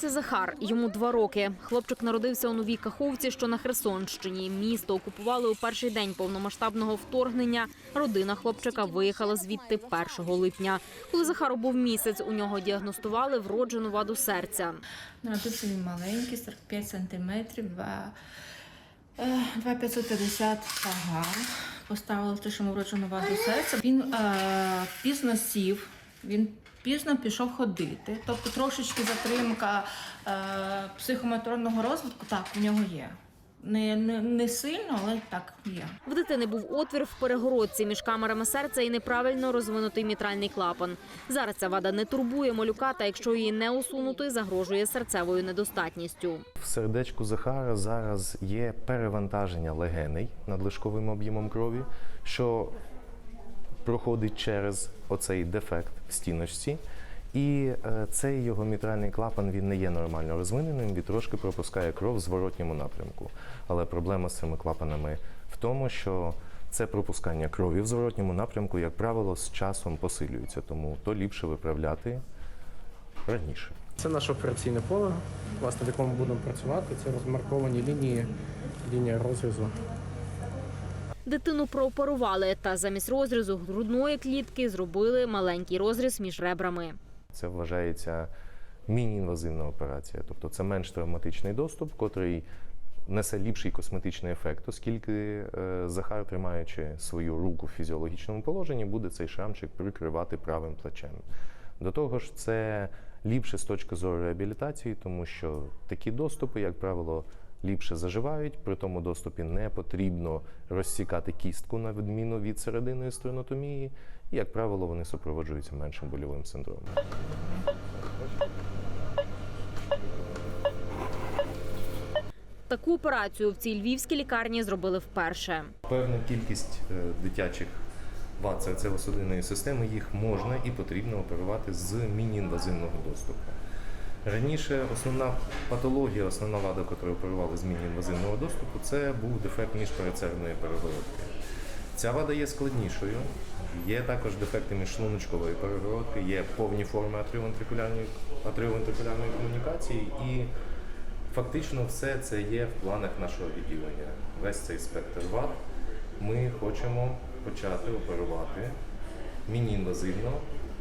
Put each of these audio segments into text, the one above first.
Це Захар. Йому два роки. Хлопчик народився у новій Каховці, що на Херсонщині. Місто окупували у перший день повномасштабного вторгнення. Родина хлопчика виїхала звідти 1 липня. Коли Захару був місяць, у нього діагностували вроджену ваду серця. Народився він маленький, 45 сантиметрів, 2, е, 2,550 вага. Поставили те, що вроджену ваду серця. Він е, пізно сів, він пізно пішов ходити. Тобто трошечки затримка е, психомоторного розвитку, так, у нього є. Не, не, не сильно, але так є. В дитини був отвір в перегородці між камерами серця і неправильно розвинутий мітральний клапан. Зараз ця вада не турбує малюка, та якщо її не усунути, загрожує серцевою недостатністю. В сердечку Захара зараз є перевантаження легеней надлишковим об'ємом крові, що проходить через оцей дефект в стіночці. І е, цей його мітральний клапан він не є нормально розвиненим, він трошки пропускає кров в зворотньому напрямку. Але проблема з цими клапанами в тому, що це пропускання крові в зворотньому напрямку, як правило, з часом посилюється, тому то ліпше виправляти раніше. Це наше операційне поле, власне, в якому будемо працювати. Це розмарковані лінії, лінія розрізу. Дитину прооперували та замість розрізу грудної клітки зробили маленький розріз між ребрами. Це вважається міні-інвазивна операція, тобто це менш травматичний доступ, котрий несе ліпший косметичний ефект, оскільки е, Захар, тримаючи свою руку в фізіологічному положенні, буде цей шрамчик прикривати правим плечем. До того ж, це ліпше з точки зору реабілітації, тому що такі доступи, як правило, ліпше заживають. При тому доступі не потрібно розсікати кістку на відміну від серединної стернотомії. І, як правило, вони супроводжуються меншим больовим синдромом. Таку операцію в цій львівській лікарні зробили вперше. Певна кількість е, дитячих вад серцево-судинної системи їх можна і потрібно оперувати з міні-інвазивного доступу. Раніше основна патологія, основна вада, яку оперували з міні-інвазивного доступу, це був дефект міжперецерної перегородки. Ця вада є складнішою. Є також дефекти міжшлуночкової перегородки, є повні форми атріовентрикулярної комунікації і Фактично, все це є в планах нашого відділення. Весь цей спектр вад ми хочемо почати оперувати міні-інвазивно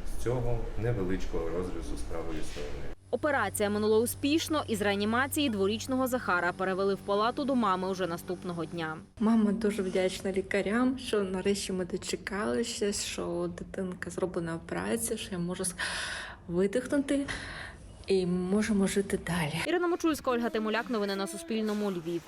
з цього невеличкого розрізу з правої сторони. Операція минула успішно, і з реанімації дворічного Захара перевели в палату до мами уже наступного дня. Мама дуже вдячна лікарям, що нарешті ми дочекалися, що дитинка зроблена операція, що я можу видихнути і можемо жити далі. Ірина Мочульська, Ольга Тимуляк. Новини на Суспільному. Львів.